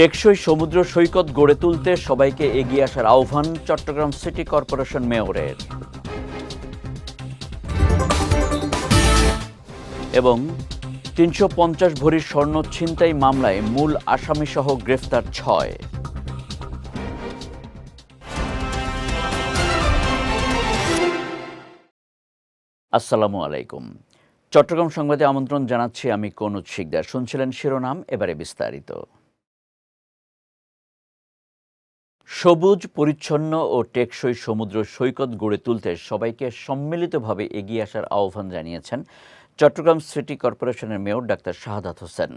টেকসই সমুদ্র সৈকত গড়ে তুলতে সবাইকে এগিয়ে আসার আহ্বান চট্টগ্রাম সিটি কর্পোরেশন মেয়রের। এবং তিনশো পঞ্চাশ ভরির স্বর্ণ ছিনতাই মামলায় মূল আসামিসহ গ্রেফতার ছয়। আসসালামু আলাইকুম। চট্টগ্রাম সংবাদে আমন্ত্রণ জানাচ্ছি আমি কনুজ শিকদার। শুনছিলেন শিরোনাম, এবারে বিস্তারিত। সবুজ, পরিচ্ছন্ন ও টেকসই সমুদ্র সৈকত গড়ে তুলতে সবাইকে সম্মিলিতভাবে এগিয়ে আসার আহ্বান জানিয়েছেন চট্টগ্রাম সিটি কর্পোরেশনের মেয়র ডাক্তার শাহাদাত হোসেন।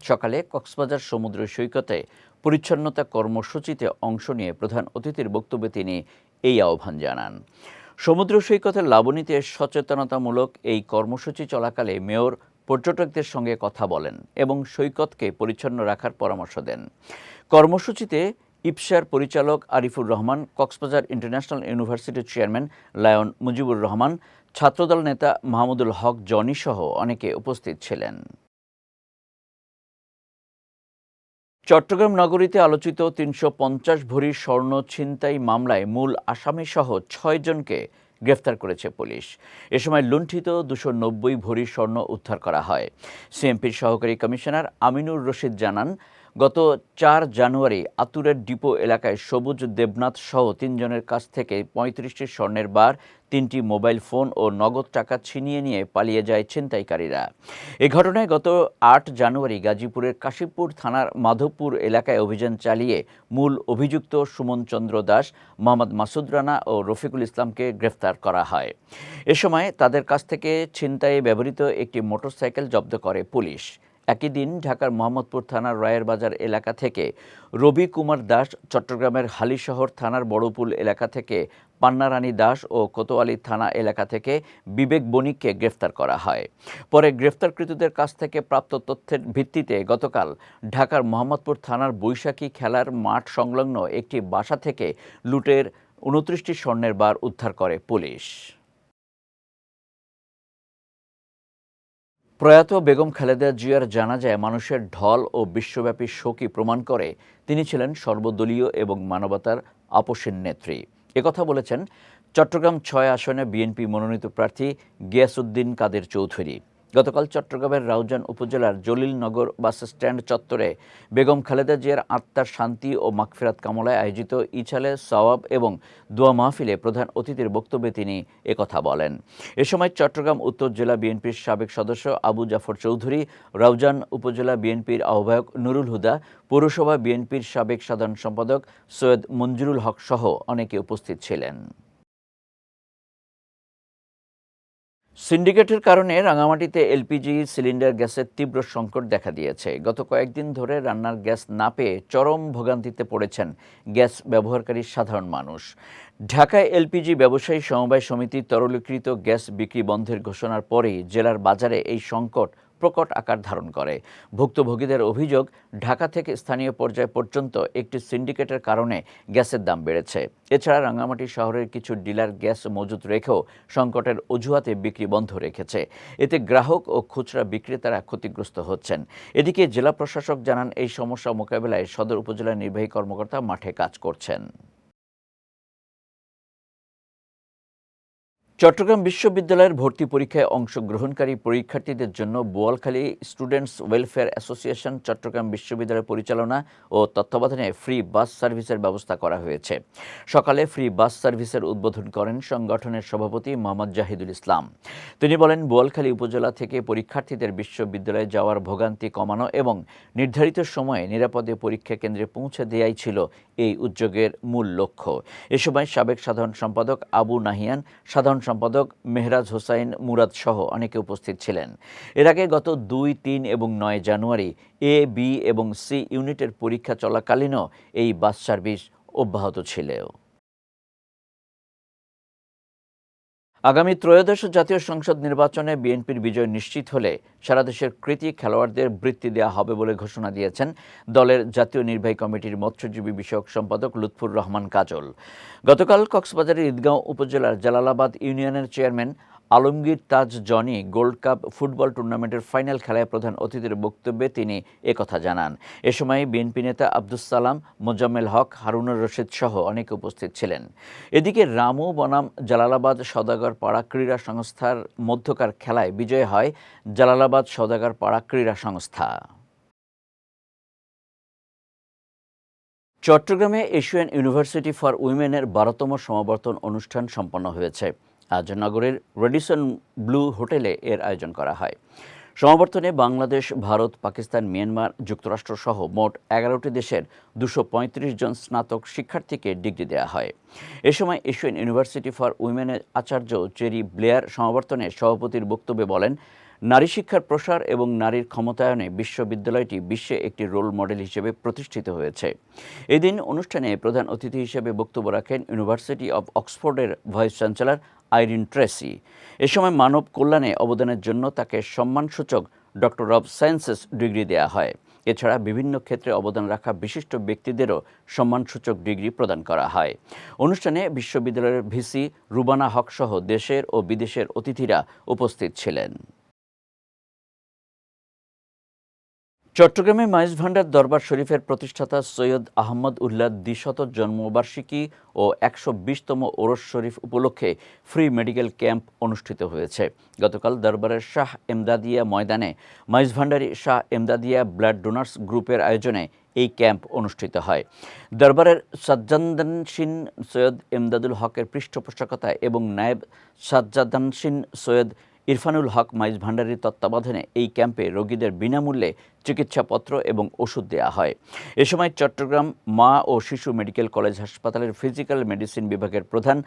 সকালে কক্সবাজার সমুদ্র সৈকতে পরিচ্ছন্নতা কর্মসূচিতে অংশ নিয়ে প্রধান অতিথির বক্তব্যে তিনি এই আহ্বান জানান। সমুদ্র সৈকতের লাবণীতে সচেতনতামূলক এই কর্মসূচি চলাকালে মেয়র পর্যটকদের সঙ্গে কথা বলেন এবং সৈকতকে পরিচ্ছন্ন রাখার পরামর্শ দেন। কর্মসূচিতে ইপসার পরিচালক আরিফুর রহমান, কক্সবাজার ইন্টারন্যাশনাল ইউনিভার্সিটির চেয়ারম্যান লায়ন মুজিবুর রহমান, ছাত্রদল নেতা মাহমুদুল হক, জনি সহ অনেকে উপস্থিত ছিলেন। চট্টগ্রাম নগরীতে আলোচিত তিনশো পঞ্চাশ ভরি স্বর্ণ ছিনতাই মামলায় মূল আসামি আসামিসহ ছয়জনকে গ্রেফতার করেছে পুলিশ। এ সময় লুণ্ঠিত দুশো নব্বই ভরি স্বর্ণ উদ্ধার করা হয়। সিএমপির সহকারী কমিশনার আমিনুর রশিদ জানান গত চার জানুয়ারি আতুরের ডিপো এলাকায় সবুজ দেবনাথ সহ তিনজনের কাছ থেকে পঁয়ত্রিশটি স্বর্ণের বার, তিনটি মোবাইল ফোন ও নগদ টাকা ছিনিয়ে নিয়ে পালিয়ে যায় ছিনতাইকারীরা। এ ঘটনায় গত আট জানুয়ারি গাজীপুরের কাশীপুর থানার মাধবপুর এলাকায় অভিযান চালিয়ে মূল অভিযুক্ত সুমন চন্দ্র দাস, মোহাম্মদ মাসুদ রানা ও রফিকুল ইসলামকে গ্রেফতার করা হয়। এ সময় তাদের কাছ থেকে ছিনতাইয়ে ব্যবহৃত একটি মোটরসাইকেল জব্দ করে পুলিশ। একই দিন ঢাকার মোহাম্মদপুর থানার রায়ের বাজার এলাকা থেকে রবি কুমার দাস চট্টগ্রামের হালিশহর থানার বড়পুল এলাকা থেকে পান্নারানী দাস ও কোতোয়ালি থানা এলাকা থেকে বিবেক বণিককে গ্রেফতার করা হয়। পরে গ্রেফতারকৃতদের কাছ থেকে প্রাপ্ত তথ্যের ভিত্তিতে গতকাল ঢাকার মোহাম্মদপুর থানার বৈশাখী খেলার মাঠ সংলগ্ন একটি বাসা থেকে লুটের উনত্রিশটি স্বর্ণের বার উদ্ধার করে পুলিশ। প্রয়াত বেগম খালেদা জিয়ার জানা যায় মানুষের ঢল ও বিশ্বব্যাপী শোকই প্রমাণ করে। তিনি ছিলেন সর্বদলীয় এবং মানবতার আপোষের নেত্রী। একথা বলেছেন চট্টগ্রাম ছয় আসনে বিএনপি মনোনীত প্রার্থী গিয়াসউদ্দিন কাদের চৌধুরী। গতকাল চট্টগ্রামের রাউজান উপজেলার জলিলনগর বাস স্ট্যান্ড চত্বরে বেগম খালেদা জিয়ার আত্মার শান্তি ও মাগফিরাত কামলায় আয়োজিত ইছালে সওয়াব এবং দোয়া মাহফিলে প্রধান অতিথির বক্তব্যে তিনি একথা বলেন। এ সময় চট্টগ্রাম উত্তর জেলা বিএনপির সাবেক সদস্য আবু জাফর চৌধুরী, রাউজান উপজেলা বিএনপির আহ্বায়ক নুরুল হুদা, পৌরসভা বিএনপির সাবেক সাধারণ সম্পাদক সৈয়দ মঞ্জুরুল হক সহ অনেকে উপস্থিত ছিলেন। সিন্ডিকেটের কারণে রাঙামাটিতে এলপিজি, সিলিন্ডার গ্যাসের তীব্র সংকট দেখা দিয়েছে। গত কয়েকদিন ধরে রান্নার গ্যাস না পেয়ে চরম ভোগান্তিতে পড়েছেন গ্যাস ব্যবহারকারী সাধারণ মানুষ। ঢাকায় এলপিজি ব্যবসায়ী সমবায় সমিতি তরলীকৃত গ্যাস বিক্রি বন্ধের ঘোষণার পরেই জেলার বাজারে এই সংকট প্রকট আকার ধারণ করে। ভুক্তভোগীদের অভিযোগ, ঢাকা থেকে স্থানীয় পর্যায় পর্যন্ত একটি সিন্ডিকেটের কারণে গ্যাসের দাম বেড়েছে। এছাড়া রাঙ্গামাটি শহরের কিছু ডিলার গ্যাস মজুত রেখেও সংকটের অজুহাতে বিক্রি বন্ধ রেখেছে। এতে গ্রাহক ও খুচরা বিক্রেতারা ক্ষতিগ্রস্ত হচ্ছেন। এদিকে জেলা প্রশাসক জানান, এই সমস্যা মোকাবেলায় সদর উপজেলার নির্বাহী কর্মকর্তা মাঠে কাজ করছেন। চট্টগ্রাম বিশ্ববিদ্যালয়ের ভর্তি পরীক্ষায় অংশগ্রহণকারী পরীক্ষার্থীদের জন্য Boalkhali students welfare association Chattogram বিশ্ববিদ্যালয় পরিচালনা ও তত্ত্বাবধানে ফ্রি বাস সার্ভিসের ব্যবস্থা করা হয়েছে। সকালে ফ্রি বাস সার্ভিসের উদ্বোধন করেন সংগঠনের সভাপতি মোহাম্মদ জাহিদুল ইসলাম। তিনি বলেন, বোয়ালখালী উপজেলা থেকে পরীক্ষার্থীদের বিশ্ববিদ্যালয়ে যাওয়ার ভোগান্তি কমানো এবং নির্ধারিত সময়ে নিরাপদে পরীক্ষা কেন্দ্রে পৌঁছে দেওয়াই ছিল এই উদ্যোগের মূল লক্ষ্য। এ সময় সাবেক সাধারণ সম্পাদক আবু নাহিয়ান, সাধারণ সম্পাদক মেহরাজ হোসাইন মুরাদ সহ অনেকে উপস্থিত ছিলেন। এর আগে গত দুই, তিন এবং নয় জানুয়ারি এ, বি এবং সি ইউনিটের পরীক্ষা চলাকালীনও এই বাস সার্ভিস অব্যাহত ছিল। আগামী ত্রয়োদশ জাতীয় সংসদ নির্বাচনে বিএনপির বিজয় নিশ্চিত হলে সারা দেশের কৃতি খেলোয়াড়দের বৃত্তি দেওয়া হবে বলে ঘোষণা দিয়েছেন দলের জাতীয় নির্বাহী কমিটির মৎস্যজীবী বিষয়ক সম্পাদক লুৎফুর রহমান কাজল। গতকাল কক্সবাজারের ঈদগাঁও উপজেলার জালালাবাদ ইউনিয়নের chairman Alamgir Taj Jony gold cup football টুর্নামেন্টের ফাইনাল খেলায় প্রধান অতিথির বক্তব্যে তিনি একথা জানান। এ সময় বিএনপি নেতা আব্দুস সালাম, মোজাম্মেল হক, হারুনুর রশিদ সহ অনেকে উপস্থিত ছিলেন। এদিকে রামু বনাম জালালাবাদ সদাগর পাড়া ক্রীড়া সংস্থার মধ্যকার খেলায় বিজয় হয় জালালাবাদ সদাগর পাড়া ক্রীড়া সংস্থা। চট্টগ্রামে এশিয়ান ইউনিভার্সিটি ফর উইমেনের বারোতম সমাবর্তন অনুষ্ঠান সম্পন্ন হয়েছে। আজ নগরের রেডিসন ব্লু হোটেলে এর আয়োজন করা হয়। সমাবর্তনে বাংলাদেশ, ভারত, পাকিস্তান, মিয়ানমার যুক্তরাষ্ট্র সহ মোট এগারোটি দেশের দুশো জন স্নাতক শিক্ষার্থীকে ডিগ্রি দেওয়া হয়। এ সময় এশিয়ান ইউনিভার্সিটি ফর উইমেনের আচার্য জেরি ব্লেয়ার সমাবর্তনে সভাপতির বক্তব্যে বলেন, নারী শিক্ষার প্রসার এবং নারীর ক্ষমতায়নে বিশ্ববিদ্যালয়টি বিশ্বে একটি রোল মডেল হিসেবে প্রতিষ্ঠিত হয়েছে। এদিন অনুষ্ঠানে প্রধান অতিথি হিসেবে বক্তব্য রাখেন ইউনিভার্সিটি অব অক্সফোর্ডের ভাইস চ্যান্সেলর আইরিন ট্রেসি এ সময় মানব কল্যাণে অবদানের জন্য তাকে সম্মানসূচক ডক্টর অব সায়েন্সেস ডিগ্রি দেওয়া হয়। এছাড়া বিভিন্ন ক্ষেত্রে অবদান রাখা বিশিষ্ট ব্যক্তিদেরও সম্মানসূচক ডিগ্রি প্রদান করা হয়। অনুষ্ঠানে বিশ্ববিদ্যালয়ের ভিসি রুবানা হক সহ দেশের ও বিদেশের অতিথিরা উপস্থিত ছিলেন। চট্টগ্রামে মাইজ ভান্ডার দরবার শরীফের প্রতিষ্ঠাতা সৈয়দ আহমদ উল্লাহ দ্বিশত জন্মবার্ষিকী ও একশো বিশতম ওরস শরীফ উপলক্ষে ফ্রি মেডিকেল ক্যাম্প অনুষ্ঠিত হয়েছে। গতকাল দরবারের শাহ এমদাদিয়া ময়দানে মাইজ ভান্ডারি শাহ এমদাদিয়া ব্লাড ডোনার্স গ্রুপের আয়োজনে এই ক্যাম্প অনুষ্ঠিত হয়। দরবারের সাজ্জাদানসিন সৈয়দ এমদাদুল হকের পৃষ্ঠপোষকতায় এবং নায়েব সাজ্জাদানসিন সৈয়দ ইরফানুল হক মাইজ ভান্ডারির তত্ত্বাবধানে এই ক্যাম্পে রোগীদের বিনামূল্যে চিকিৎসাপত্র এবং ওষুধ দেওয়া হয়। এ সময় চট্টগ্রাম মা ও শিশু মেডিকেল কলেজ হাসপাতালের ফিজিক্যাল মেডিসিন বিভাগের প্রধান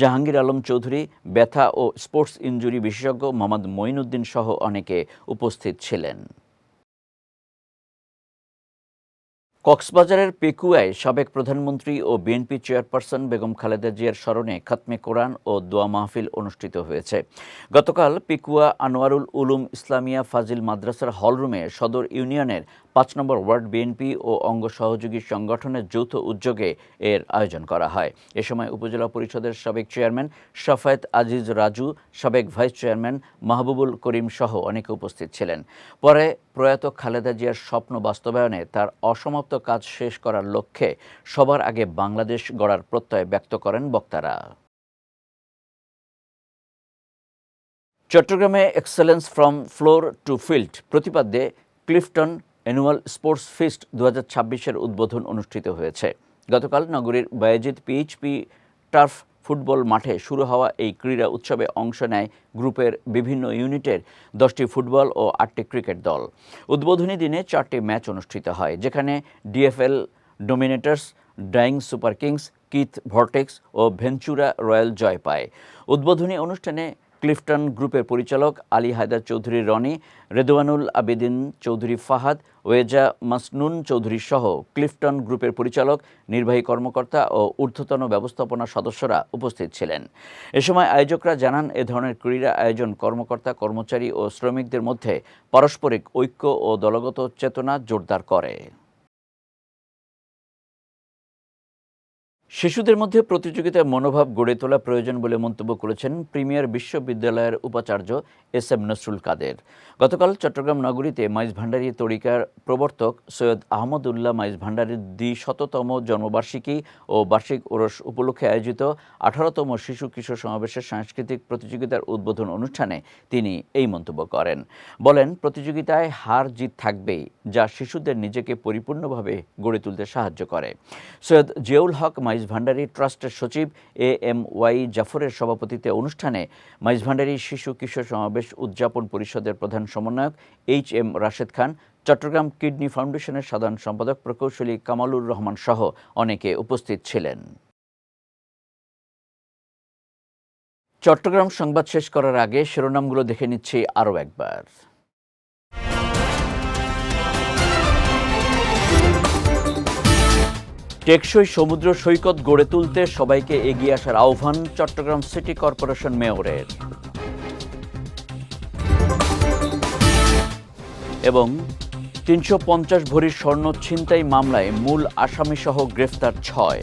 জাহাঙ্গীর আলম চৌধুরী, ব্যথা ও স্পোর্টস ইঞ্জুরি বিশেষজ্ঞ মোহাম্মদ মঈনুদ্দিন সহ অনেকে উপস্থিত ছিলেন। কক্সবাজারের পেকুয়ায় সাবেক প্রধানমন্ত্রী ও বিএনপি চেয়ারপারসন বেগম খালেদা জিয়ার স্মরণে খাতমে কোরআন ও দোয়া মাহফিল অনুষ্ঠিত হয়েছে। গতকাল পেকুয়া আনোয়ারুল উলুম ইসলামিয়া ফাজিল মাদ্রাসার হলরুমে সদর ইউনিয়নের পাঁচ নম্বর ওয়ার্ড বিএনপি ও অঙ্গ সহযোগী সংগঠনের যৌথ উদ্যোগে এর আয়োজন করা হয়। এ সময় উপজেলা পরিষদের সাবেক চেয়ারম্যান শাফায়েত আজিজ রাজু, সাবেক ভাইস চেয়ারম্যান মাহবুবুল করিম সহ অনেকে উপস্থিত ছিলেন। পরে প্রয়াত খালেদা জিয়ার স্বপ্ন বাস্তবায়নে তার অসমাপ্ত কাজ শেষ করার লক্ষ্যে সবার আগে বাংলাদেশ গড়ার প্রত্যয় ব্যক্ত করেন বক্তারা। চট্টগ্রামে excellence from floor to field প্রতিপাদ্যে Clifton annual sports feast দু হাজার উদ্বোধন অনুষ্ঠিত হয়েছে। গতকাল নগরীর বায়াজিৎ পিএইচপি টার্ফ ফুটবল মাঠে শুরু হওয়া এই ক্রীড়া উৎসবে অংশ নেয় গ্রুপের বিভিন্ন ইউনিটের দশটি ফুটবল ও আটটি ক্রিকেট দল। উদ্বোধনী দিনে চারটি ম্যাচ অনুষ্ঠিত হয়, যেখানে DFL, Dominators Dyeing Super Kings, Keith Vortex ও ভেঞ্চুরা রয়্যাল জয় পায়। উদ্বোধনী অনুষ্ঠানে ক্লিফটন গ্রুপের পরিচালক আলী হায়দার চৌধুরী, রনি রেদওয়ানুল আবেদিন চৌধুরী, ফাহাদ ওয়েজা মাসনুন চৌধুরী সহ ক্লিফটন গ্রুপের পরিচালক, নির্বাহী কর্মকর্তা ও ঊর্ধ্বতন ব্যবস্থাপনা সদস্যরা উপস্থিত ছিলেন। এ সময় আয়োজকরা জানান, এ ধরনের ক্রীড়া আয়োজন কর্মকর্তা, কর্মচারী ও শ্রমিকদের মধ্যে পারস্পরিক ঐক্য ও দলগত চেতনা জোরদার করে। শিশুদের মধ্যে প্রতিযোগিতার মনোভাব গড়ে তোলা প্রয়োজন বলে মন্তব্য করেছেন প্রিমিয়ার বিশ্ববিদ্যালয়ের উপাচার্য এস এম নসরুল কাদের। গতকাল চট্টগ্রাম নগরীতে মাইজ ভান্ডারী তরিকার প্রবর্তক সৈয়দ আহমদুল্লাহ মাইজ ভান্ডারীর দ্বিশততম জন্মবার্ষিকী ও বার্ষিক ওরস উপলক্ষে আয়োজিত আঠারোতম শিশু কিশোর সমাবেশের সাংস্কৃতিক প্রতিযোগিতার উদ্বোধন অনুষ্ঠানে তিনি এই মন্তব্য করেন। বলেন, প্রতিযোগিতায় হার জিত থাকবেই, যা শিশুদের নিজেকে পরিপূর্ণভাবে গড়ে তুলতে সাহায্য করে। সৈয়দ জিয়াউল হক মাইজ ভান্ডারী ট্রাস্টের সচিব এ এম ওয়াই জাফরের সভাপতিত্বে অনুষ্ঠানে মাইজ ভান্ডারী শিশু কিশোর সমাবেশ উদযাপন পরিষদের প্রধান সমন্বয়ক H M Rashed Khan, Chattogram kidney ফাউন্ডেশনের সাধারণ সম্পাদক প্রকৌশলী কামালুর রহমান সহ অনেকে উপস্থিত ছিলেন। চট্টগ্রাম সংবাদ শেষ করার আগে শিরোনামগুলো দেখে নিচ্ছি আরও একবার। টেকসই সমুদ্র সৈকত গড়ে তুলতে সবাইকে এগিয়ে আসার আহ্বান চট্টগ্রাম সিটি কর্পোরেশন মেয়রের। এবং তিনশো পঞ্চাশ ভরির স্বর্ণ ছিনতাই মামলায় মূল আসামিসহ গ্রেফতার ছয়।